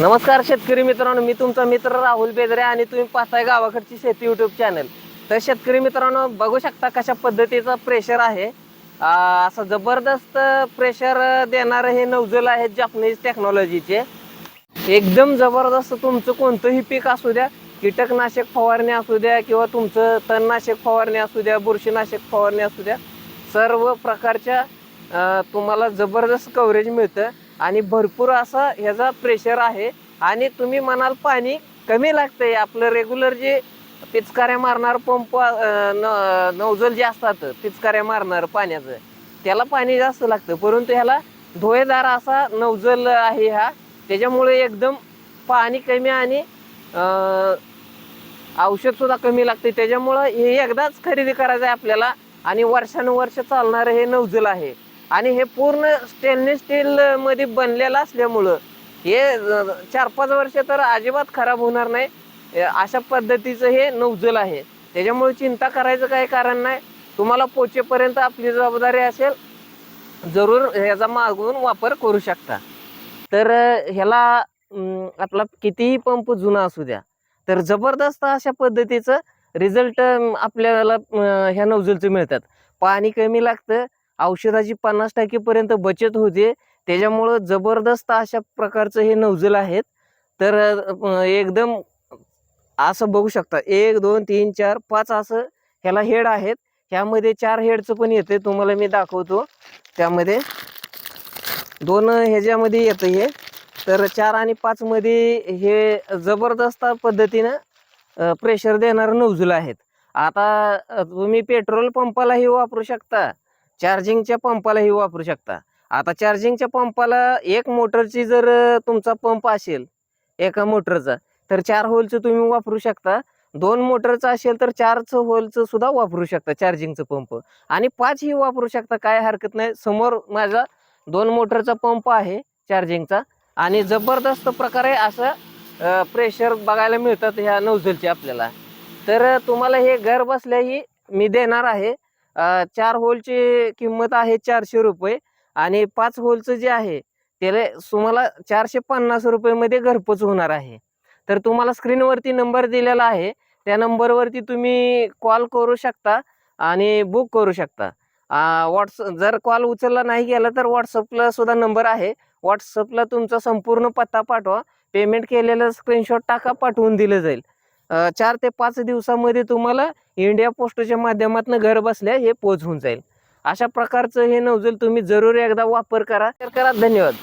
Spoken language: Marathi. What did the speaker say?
नमस्कार शेतकरी मित्रांनो मी तुमचा मित्र राहुल बेदरे आणि तुम्ही पाहताय गावाकडची शेती युट्यूब चॅनल तर शेतकरी मित्रांनो बघू शकता कशा पद्धतीचा प्रेशर आहे. असं जबरदस्त प्रेशर देणारं हे नवजल आहे जापनीज टेक्नॉलॉजीचे एकदम जबरदस्त तुमचं कोणतंही पीक असू द्या कीटकनाशक फवारणी असू द्या किंवा तुमचं तणनाशक फवारणी असू द्या बुरशीनाशक फवारणी असू द्या सर्व प्रकारच्या तुम्हाला जबरदस्त कव्हरेज मिळतं. आणि भरपूर असा ह्याचा प्रेशर आहे. आणि तुम्ही म्हणाल पाणी कमी लागतंय. आपलं रेग्युलर जे पिचकाऱ्या मारणार पंप न- नवजल जे असतात पिचकाऱ्या मारणार पाण्याचं त्याला पाणी जास्त लागतं. परंतु ह्याला धुळेदार असा नवजल आहे हा. त्याच्यामुळे एकदम पाणी कमी आणि औषधसुद्धा कमी लागते त्याच्यामुळं हे एकदाच खरेदी करायचं आहे आपल्याला. आणि वर्षानुवर्ष चालणारं हे नवजल आहे. आणि हे पूर्ण स्टेनलेस स्टील मध्ये बनलेलं असल्यामुळं हे चार पाच वर्ष तर अजिबात खराब होणार नाही. अशा पद्धतीचं हे नवजल आहे. त्याच्यामुळे चिंता करायचं काही कारण नाही. तुम्हाला पोचेपर्यंत आपली जबाबदारी असेल जरूर ह्याचा मागून वापर करू शकता. तर ह्याला आपला कितीही पंप जुना असू द्या तर जबरदस्त अशा पद्धतीचं रिझल्ट आपल्याला ह्या नवजलचं मिळतात. पाणी कमी लागतं औषधाची पन्नास टक्केपर्यंत बचत होते. त्याच्यामुळं जबरदस्त अशा प्रकारचं हे नवजल आहेत. तर एकदम असं बघू शकता. एक दोन तीन चार पाच असं ह्याला हेड आहेत. ह्यामध्ये चार हेडचं पण येते तुम्हाला मी दाखवतो. त्यामध्ये दोन ह्याच्यामध्ये येतं हे. तर चार आणि पाचमध्ये हे जबरदस्त पद्धतीनं प्रेशर देणारं नवजूल आहेत. आता तुम्ही पेट्रोल पंपालाही वापरू शकता. चार्जिंगच्या पंपालाही वापरू शकता. आता चार्जिंगच्या पंपाला एक मोटरची जर तुमचा पंप असेल एका मोटरचा तर चार होलचं तुम्ही वापरू शकता. दोन मोटरचं असेल तर चारचं होलचं सुद्धा वापरू शकता चार्जिंगचं पंप. आणि पाचही वापरू शकता काय हरकत नाही. समोर माझा दोन मोटरचा पंप आहे चार्जिंगचा. आणि जबरदस्त प्रकारे असं प्रेशर बघायला मिळतात ह्या नौझलचे आपल्याला. तर तुम्हाला हे घर बसल्याही मी देणार आहे. चार होलची किंमत आहे चारशे रुपये आणि पाच होलचं जे आहे त्याला तुम्हाला चारशे पन्नास रुपयेमध्ये घरपोच होणार आहे. तर तुम्हाला स्क्रीनवरती नंबर दिलेला आहे त्या नंबरवरती तुम्ही कॉल करू शकता आणि बुक करू शकता. व्हॉट्स जर कॉल उचलला नाही गेला तर व्हॉट्सअपला सुद्धा नंबर आहे. व्हॉट्सअपला तुमचा संपूर्ण पत्ता पाठवा पेमेंट केलेलं स्क्रीनशॉट टाका पाठवून दिलं जाईल. चार ते पाच दिवसामध्ये तुम्हाला इंडिया पोस्टच्या माध्यमातून घर बसल्या हे पोच होऊन जाईल. अशा प्रकारचं हे नवजल तुम्ही जरूर एकदा वापर करा. तर करा. धन्यवाद.